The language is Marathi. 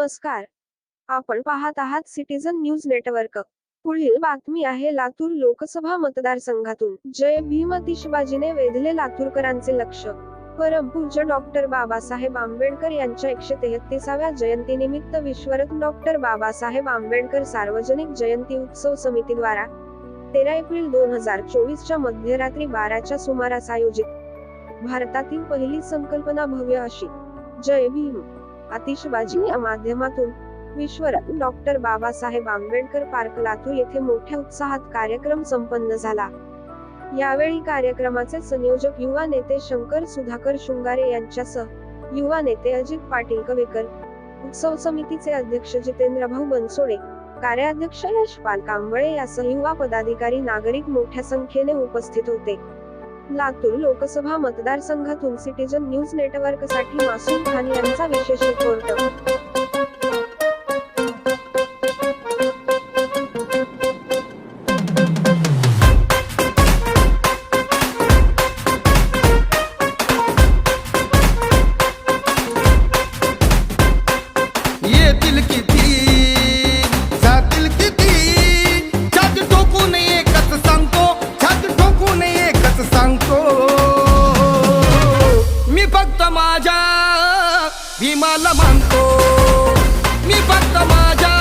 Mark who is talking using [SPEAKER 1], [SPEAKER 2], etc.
[SPEAKER 1] नमस्कार. आपण पाहत आहात सिटीजन न्यूज नेटवर्क. पुढील बातमी आहे लातूर लोकसभा मतदारसंघातून. जय भीम आतिषबाजीने वेधले लातूरकरांचे लक्ष. परमपूज्य डॉक्टर बाबासाहेब आंबेडकर यांच्या एकशे तेहतीसाव्या जयंतीनिमित्त विश्वरत्न डॉक्टर बाबासाहेब आंबेडकर सार्वजनिक जयंती उत्सव समितीद्वारा तेरा एप्रिल दोन हजार चोवीसच्या मध्यरात्री बाराच्या सुमारास आयोजित भारतातील पहिली संकल्पना भव्य अशी. जय भीम. आतिषबाजी या माध्यमातून विश्वरत्न डॉक्टर बाबासाहेब आंबेडकर पार्क लातूर येथे मोठ्या उत्साहात कार्यक्रम संपन्न झाला. यावेळी कार्यक्रमाचे संयोजक युवा नेते शंकर सुधाकर शृंगारे यांच्यासह युवा नेते अजित पाटील कवेकर उत्सव समितीचे अध्यक्ष जितेंद्र भाऊ बनसोडे कार्याध्यक्ष यशपाल कांबळे यासह युवा पदाधिकारी नागरिक मोठ्या संख्येने उपस्थित होते. लातूर लोकसभा मतदारसंघातून सिटीजन न्यूज नेटवर्कसाठी मासूम खान यांचा विशेष रिपोर्ट.
[SPEAKER 2] भीमाला मानतो. मी फक्त माझ्या